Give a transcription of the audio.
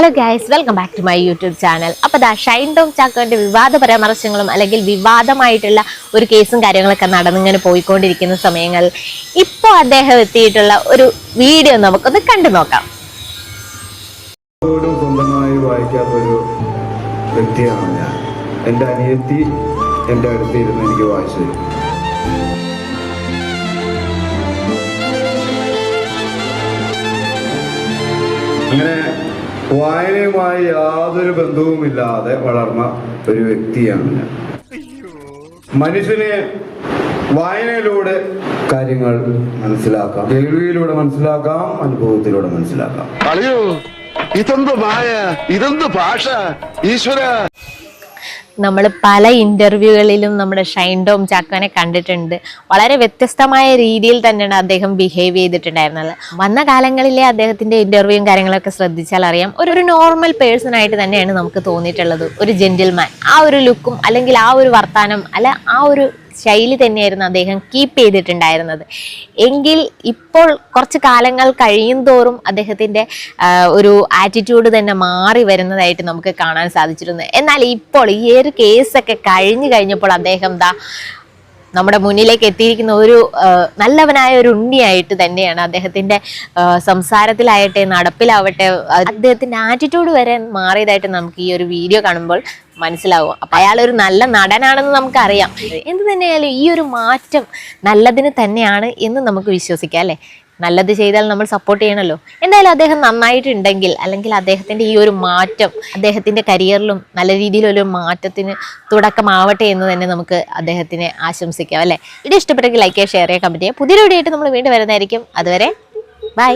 Hello guys welcome back to my YouTube channel അപ്പോൾ ദാ ഷൈൻ ടോം ചാക്കോന്റെ വിവാദ പരാമർശങ്ങളും അല്ലെങ്കിൽ വിവാദമായിട്ടുള്ള ഒരു കേസും കാര്യങ്ങളൊക്കെ നടന്നിങ്ങനെ പോയിക്കൊണ്ടിരിക്കുന്ന സമയങ്ങളിൽ ഇപ്പോൾ അദ്ദേഹം എത്തിയിട്ടുള്ള ഒരു വീഡിയോ നമുക്കൊന്ന് കണ്ടു നോക്കാം. സ്വന്തമായി വായിക്കാത്തൊരു വ്യക്തിയാണ് ഞാൻ. എന്റെ അനിയത്തി എന്റെ അടുത്തിരുന്ന് എനിക്ക് വായിച്ചു അങ്ങനെ വായനയുമായി യാതൊരു ബന്ധവുമില്ലാതെ വളർന്ന ഒരു വ്യക്തിയാണ് മനുഷ്യനെ വായനയിലൂടെ കാര്യങ്ങൾ മനസ്സിലാക്കാം കേൾവിയിലൂടെ മനസ്സിലാക്കാം അനുഭവത്തിലൂടെ മനസ്സിലാക്കാം. ഇതെന്ത് ഭാഷ? ഈശ്വര! നമ്മൾ പല ഇന്റർവ്യൂകളിലും നമ്മുടെ ഷൈൻ ടോം ചാക്കോനെ കണ്ടിട്ടുണ്ട്. വളരെ വ്യത്യസ്തമായ രീതിയിൽ തന്നെയാണ് അദ്ദേഹം ബിഹേവ് ചെയ്തിട്ടുണ്ടായിരുന്നത്. വന്ന കാലങ്ങളിലെ അദ്ദേഹത്തിന്റെ ഇന്റർവ്യൂവും കാര്യങ്ങളൊക്കെ ശ്രദ്ധിച്ചാൽ അറിയാം. ഒരു ഒരു നോർമൽ പേഴ്സൺ ആയിട്ട് തന്നെയാണ് നമുക്ക് തോന്നിയിട്ടുള്ളത്. ഒരു ജെന്റിൽമാൻ ആ ഒരു ലുക്കും അല്ലെങ്കിൽ ആ ഒരു വർത്താനം അല്ല ആ ഒരു ശൈലി തന്നെയായിരുന്നു അദ്ദേഹം കീപ്പ് ചെയ്തിട്ടുണ്ടായിരുന്നത്. എങ്കിൽ ഇപ്പോൾ കുറച്ച് കാലങ്ങൾ കഴിയും തോറും അദ്ദേഹത്തിന്റെ ഒരു ആറ്റിറ്റ്യൂഡ് തന്നെ മാറി വരുന്നതായിട്ട് നമുക്ക് കാണാൻ സാധിച്ചിരുന്നു. എന്നാൽ ഇപ്പോൾ ഈ ഒരു കേസൊക്കെ കഴിഞ്ഞു കഴിഞ്ഞപ്പോൾ അദ്ദേഹം ദാ നമ്മുടെ മുന്നിലേക്ക് എത്തിയിരിക്കുന്ന ഒരു നല്ലവനായ ഒരു ഉണ്ണിയായിട്ട് തന്നെയാണ് അദ്ദേഹത്തിന്റെ സംസാരത്തിലായിട്ടെ നടപ്പിലാവട്ടെ അദ്ദേഹത്തിന്റെ ആറ്റിറ്റ്യൂഡ് വരെ മാറിയതായിട്ട് നമുക്ക് ഈ ഒരു വീഡിയോ കാണുമ്പോൾ മനസ്സിലാവും. അപ്പൊ അയാൾ ഒരു നല്ല നടനാണെന്ന് നമുക്കറിയാം. എന്ത് തന്നെയായാലും ഈ ഒരു മാറ്റം നല്ലതിന് തന്നെയാണ് എന്ന് നമുക്ക് വിശ്വസിക്കാം അല്ലെ? നല്ലത് ചെയ്താൽ നമ്മൾ സപ്പോർട്ട് ചെയ്യണമല്ലോ എന്തായാലും അദ്ദേഹം നന്നായിട്ടുണ്ടെങ്കിൽ അല്ലെങ്കിൽ അദ്ദേഹത്തിന്റെ ഈ ഒരു മാറ്റം അദ്ദേഹത്തിന്റെ കരിയറിലും നല്ല രീതിയിലൊരു മാറ്റത്തിന് തുടക്കമാവട്ടെ എന്ന് തന്നെ നമുക്ക് അദ്ദേഹത്തിനെ ആശംസിക്കാം അല്ലേ? ഇത് ഇഷ്ടപ്പെട്ടെങ്കിൽ ലൈക്ക് ചെയ്യുക ഷെയർ ചെയ്യുക. കമന്റ് ചെയ്യുക പുതിയൊരു വീഡിയോ ആയിട്ട് നമ്മൾ വീണ്ടും വരുന്നതായിരിക്കും. അതുവരെ ബൈ